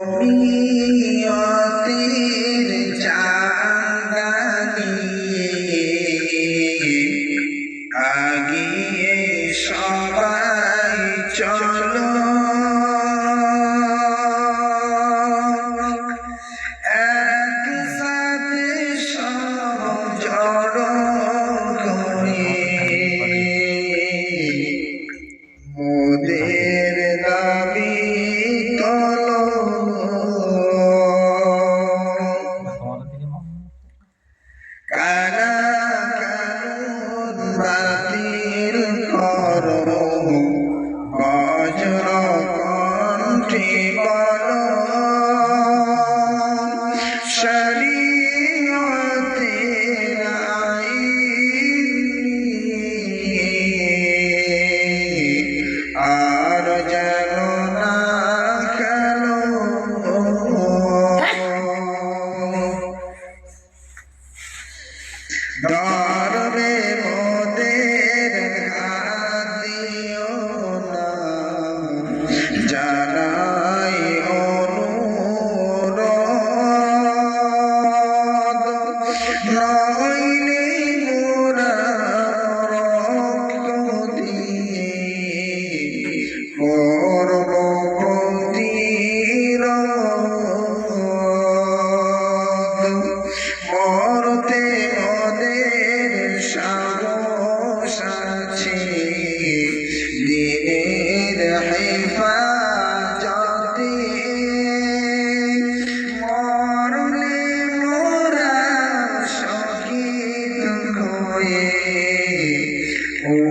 মিয়াতের চাঁদানি ঠিকানা শরিয়তের আর যেন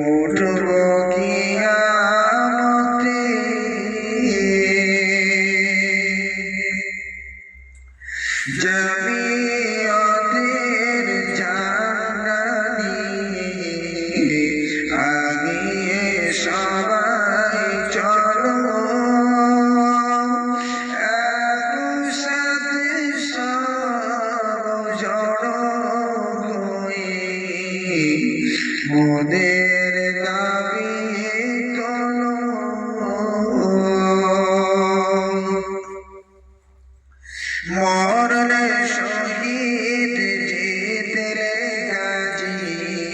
উঠব কিয়ামতে জমিয়তের জানানি আগিয়ে সবাই চলো। জড় হয়ে মোদের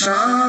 Shine.